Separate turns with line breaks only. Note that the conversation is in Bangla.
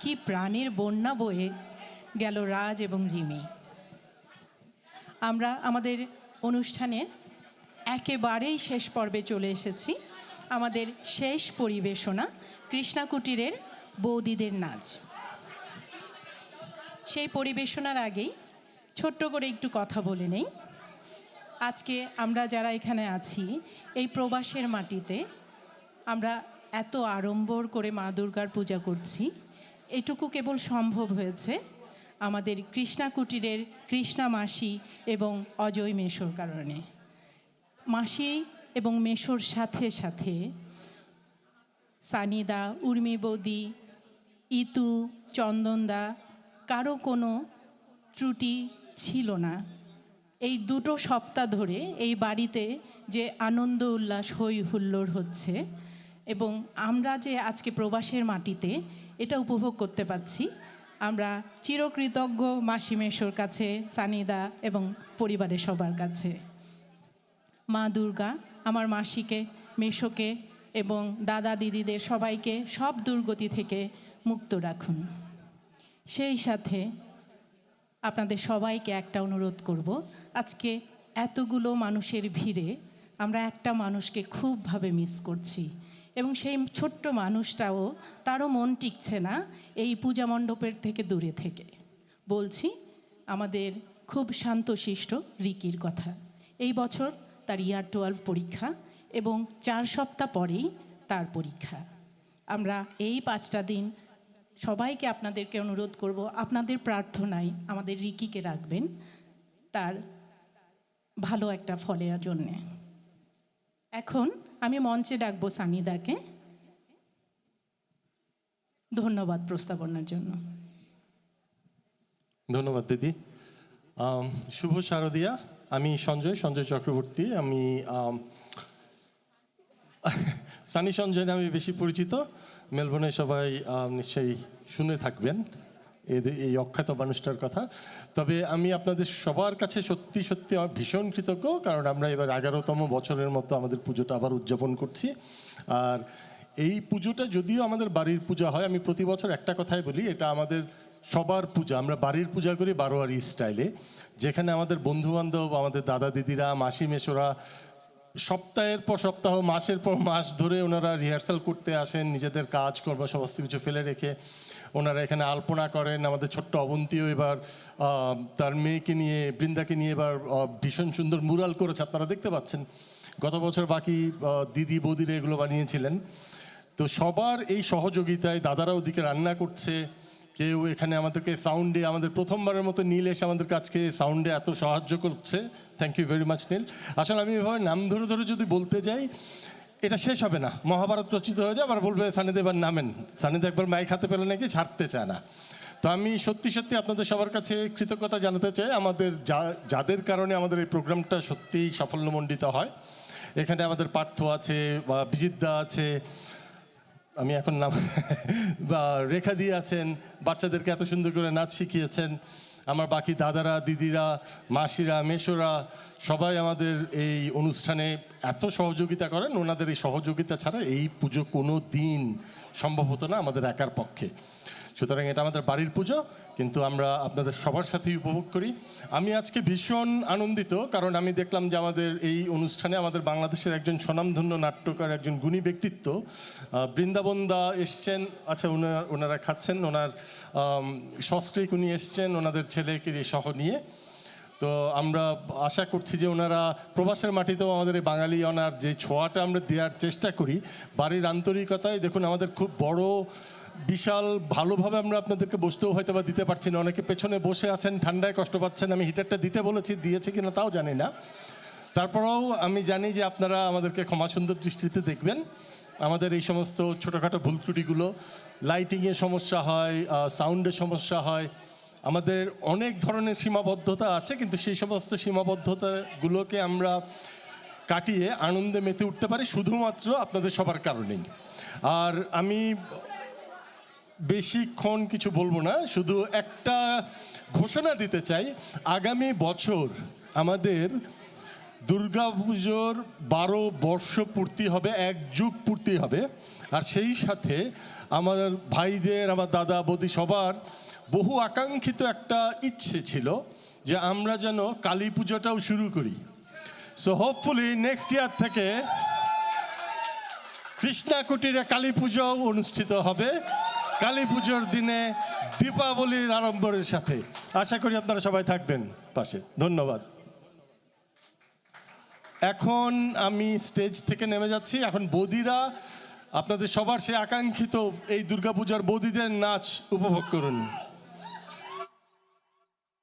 কি প্রাণের বন্যা বয়ে গেল রাজ এবং রিমি? আমরা আমাদের অনুষ্ঠানের একেবারেই শেষ পর্বে চলে এসেছি। আমাদের শেষ পরিবেশনা কৃষ্ণা কুটিরের বৌদিদের নাচ। সেই পরিবেশনার আগেই ছোট্ট করে একটু কথা বলে নেই। আজকে আমরা যারা এখানে আছি, এই প্রবাসের মাটিতে আমরা এত আড়ম্বর করে মা দুর্গার পূজা করছি। এটুকু কেবল সম্ভব হয়েছে আমাদের কৃষ্ণা কুটিরের কৃষ্ণা মাসি এবং অজয় মেশোর কারণে। মাসি এবং মেশোর সাথে সাথে সানিদা, উর্মি বৌদি, ইতু, চন্দনদা, কারও কোনো ত্রুটি ছিল না। এই দুটো সপ্তাহ ধরে এই বাড়িতে যে আনন্দ উল্লাস হই হুল্লোড় হচ্ছে এবং আমরা যে আজকে প্রবাসের মাটিতে এটা উপভোগ করতে পাচ্ছি। আমরা চিরকৃতজ্ঞ মাসি মেশোর কাছে, সানিদা এবং পরিবারের সবার কাছে। মা দুর্গা, আমার মাসিকে, মেশোকে এবং দাদা দিদিদের সবাইকে সব দুর্গতি থেকে মুক্ত রাখুন। সেই সাথে আপনাদের সবাইকে একটা অনুরোধ করব, আজকে এতগুলো মানুষের ভিড়ে আমরা একটা মানুষকে খুবভাবে মিস করছি। এবং সেই ছোট্ট মানুষটাও তারও মন টিকছে না এই পূজা মণ্ডপের থেকে দূরে থেকে। বলছি, আমাদের খুব শান্তশিষ্ট রিকির কথা। এই বছর তার ইয়ার টুয়েলভ পরীক্ষা এবং চার সপ্তাহ পরেই তার পরীক্ষা। আমরা এই পাঁচটা দিন সবাইকে আপনাদেরকে অনুরোধ করব, আপনাদের প্রার্থনায় আমাদের রিকিকে রাখবেন তার ভালো একটা ফলের জন্যে। এখন আমি মঞ্চে ডাকবো সানিদাকে ধন্যবাদ প্রস্তাবনার জন্য।
ধন্যবাদ, দিদি। শুভ শারদিয়া। আমি সঞ্জয় সঞ্জয় চক্রবর্তী। আমি সানি সঞ্জয় নামে বেশি পরিচিত। মেলবোর্নে সবাই নিশ্চয়ই শুনে থাকবেন। এই অখ্যাত মানুষটার কথা। তবে আমি আপনাদের সবার কাছে সত্যি সত্যি আমার ভীষণ কৃতজ্ঞ, কারণ আমরা এবার এগারোতম বছরের মতো আমাদের পুজোটা আবার উদযাপন করছি। আর এই পুজোটা যদিও আমাদের বাড়ির পূজা হয়, আমি প্রতি বছর একটা কথাই বলি, এটা আমাদের সবার পূজা। আমরা বাড়ির পূজা করি বারোয়ারি স্টাইলে, যেখানে আমাদের বন্ধু বান্ধব আমাদের দাদা দিদিরা, মাসি মেশোরা সপ্তাহের পর সপ্তাহ, মাসের পর মাস ধরে ওনারা রিহার্সাল করতে আসেন, নিজেদের কাজ কর্ম সমস্ত কিছু ফেলে রেখে। ওনারা এখানে আলপনা করেন, আমাদের ছোট্ট অবন্তীও এবার তার মেয়েকে নিয়ে, বৃন্দাকে নিয়ে এবার ভীষণ সুন্দর মুরাল করেছে আপনারা দেখতে পাচ্ছেন। গত বছর বাকি দিদি, বৌদিরা এগুলো বানিয়েছিলেন। তো সবার এই সহযোগিতায় দাদারা ওদিকে রান্না করছে। কেউ এখানে আমাদেরকে সাউন্ডে আমাদের প্রথমবারের মতো নীল এসে আমাদের কাছকে সাউন্ডে এত সাহায্য করছে। Thank you very much Neel. আসলে আমি এভাবে নাম ধরে ধরে যদি বলতে যাই এটা শেষ হবে না। মহাভারত রচিত হয়ে যায় আবার বলবে সানিদে এবার নামেন। সানিদে একবার মাইক হাতে পেলে নাকি ছাড়তে চায় না। তো আমি সত্যি সত্যি আপনাদের সবার কাছে কৃতজ্ঞতা জানাতে চাই। আমাদের যা, যাদের কারণে আমাদের এই প্রোগ্রামটা সত্যিই সাফল্যমণ্ডিত হয়। এখানে আমাদের পার্থ আছে, বা বিজিতদা আছে, আমি এখন নাম, বা রেখা দিয়ে আছেন, বাচ্চাদেরকে এত সুন্দর করে নাচ শিখিয়েছেন। আমার বাকি দাদারা, দিদিরা, মাসিরা মেশোরা সবাই আমাদের এই অনুষ্ঠানে এত সহযোগিতা করেন, ওনাদের এই সহযোগিতা ছাড়া এই পুজো কোনো দিন সম্ভব হতো না আমাদের একার পক্ষে। সুতরাং এটা আমাদের বাড়ির পুজো, কিন্তু আমরা আপনাদের সবার সাথেই উপভোগ করি। আমি আজকে ভীষণ আনন্দিত, কারণ আমি দেখলাম যে আমাদের এই অনুষ্ঠানে আমাদের বাংলাদেশের একজন স্বনামধন্য নাট্যকার, একজন গুণী ব্যক্তিত্ব বৃন্দাবন দা এসছেন। আচ্ছা ওনারা ওনারা খাচ্ছেন, ওনার সস্ত্রীক উনি এসছেন, ওনাদের ছেলেকে সহ নিয়ে। তো আমরা আশা করছি যে ওনারা প্রবাসের মাটিতেও আমাদের এই বাঙালি অনার যে ছোঁয়াটা আমরা দেওয়ার চেষ্টা করি, বাড়ির আন্তরিকতায়। দেখুন, আমাদের খুব বড় বিশাল ভালোভাবে আমরা আপনাদেরকে বসতেও হয়তো বা দিতে পারছি না। অনেকে পেছনে বসে আছেন, ঠান্ডায় কষ্ট পাচ্ছেন। আমি হিটারটা দিতে বলেছি, দিয়েছে কিনা তাও জানি না। তারপরেও আমি জানি যে আপনারা আমাদেরকে ক্ষমা সুন্দর দৃষ্টিতে দেখবেন। আমাদের এই সমস্ত ছোটোখাটো ভুল ত্রুটিগুলো লাইটিংয়ের সমস্যা হয় সাউন্ডের সমস্যা হয়। আমাদের অনেক ধরনের সীমাবদ্ধতা আছে, কিন্তু সেই সমস্ত সীমাবদ্ধতাগুলোকে আমরা কাটিয়ে আনন্দে মেতে উঠতে পারি, শুধুমাত্র আপনাদের সবার কারণেই। আর আমি বেশিক্ষণ কিছু বলব না, শুধু একটা ঘোষণা দিতে চাই। আগামী বছর আমাদের দুর্গাপুজোর বারো বর্ষ পূর্তি হবে, এক যুগ পূর্তি হবে। আর সেই সাথে আমার ভাইদের, আমার দাদা, বৌদি সবার বহু আকাঙ্ক্ষিত একটা ইচ্ছে ছিল যে আমরা যেন কালী পুজোটাও শুরু করি। সো হোপফুলি নেক্সট ইয়ার থেকে কৃষ্ণা কুটিরে কালী পুজো অনুষ্ঠিত হবে। কালী পুজোর দিনে দীপাবলির আড়ম্বরের সাথে। আশা করি আপনারা সবাই থাকবেন পাশে। ধন্যবাদ। এখন আমি স্টেজ থেকে নেমে যাচ্ছি। এখন বদিরা, আপনাদের সবার সে আকাঙ্ক্ষিত এই দুর্গাপূজার বদিদের নাচ উপভোগ করুন।